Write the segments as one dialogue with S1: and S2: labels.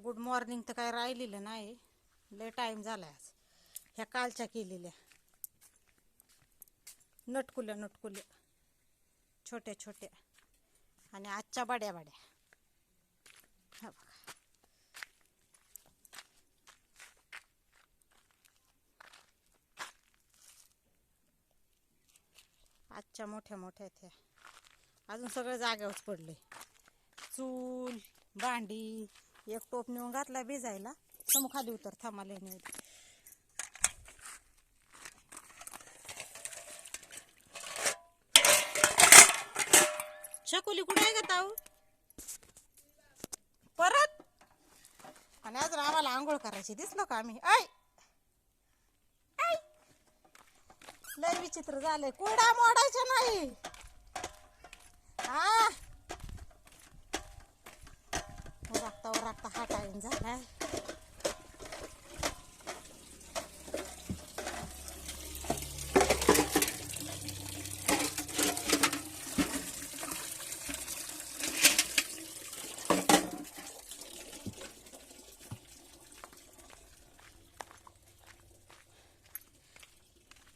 S1: Good morning तर काय राहिलेलं नाही. लय टाईम झाला आज. ह्या कालच्या केलेल्या. नटकुल्या नटकुल्या. छोट्या छोट्या. आणि आजच्या बड्या बड्या. हा बघा. आजच्या मोठ्या मोठ्या आहेत ह्या. अजून सगळं जाग्यावरच पडले चूल भांडी एक टोप नेऊन घातला भिजायला. समोर खाली उतर थांबाले नाही. शकुली कुठे आहे का ताऊ? परत? आणि अजून आम्हाला आंघोळ करायची दिसलो का आम्ही? ऐ! लय विचित्र झालंय. कुडा मोडायचं नाही हा उरागता हा टाईम झालाय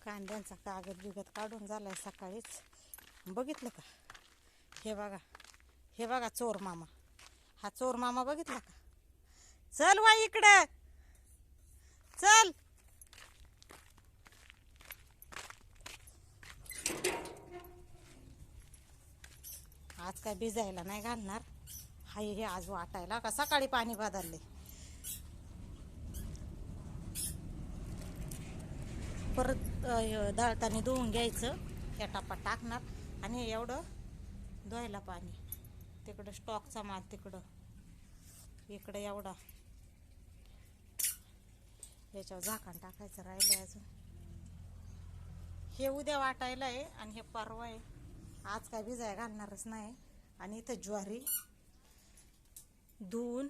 S1: कांद्यांचा कागद बिगत काढून झालाय सकाळीच बघितलं का हे बघा हे बघा चोर मामा हा चोर मामा बघितला का? चल वा इकडं. चल. आज काय भिजायला नाही घालणार. हाय हे आज वाटायला का? सकाळी पाणी बदलले. परत दळताना धुवून घ्यायचं. त्या टापात टाकणार आणि हे एवढं धुवायला पाणी. तिकडं स्टॉकचा माल तिकडं. इकडं एवढा. याच्यावर झाकण टाकायचं राहिलं अजून. हे उद्या वाटायला आहे आणि हे परवा आहे. आज काय भिजाय घालणारच नाही. आणि इथं ज्वारी धुवून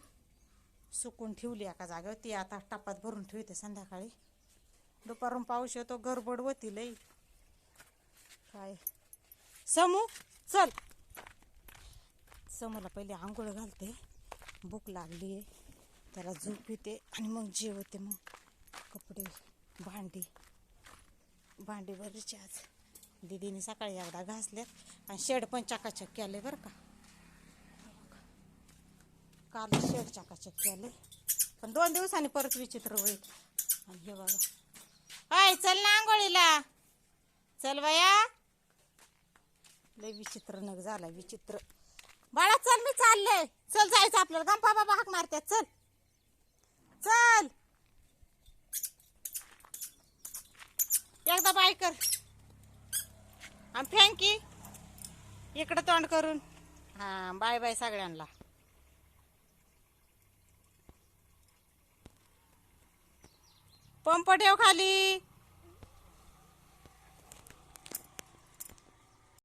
S1: सुकून ठेवली एका जागेवर. ती आता टपात भरून ठेवते संध्याकाळी. दुपारून पाऊस येतो गरबड होती लई. काय? समू चल. समूला पहिले आंघोळ घालते. भूक लागली आहे. त्याला झोप येते आणि मग जेवते मग. कपडे भांडी. भांडी बरीच आज. दिदीने सकाळी एकदा घासल्यात आणि शेड पण चकाचक केले बरं का. काल शेड चकाचक केले पण दोन दिवसांनी परत विचित्र होईल. आणि हे बघा. आय चल ना आंघोळीला. चल बाया. लय विचित्र नग झाला विचित्र. बाळा चल मी चाललंय चल जायचं आपल्याला. गंपा बाबा हाक मारतात. चल. चल. एकदा बाय कर. आणि फँकी इकडं तोंड करून. हा बाय बाय सगळ्यांना. पंप ठेव खाली.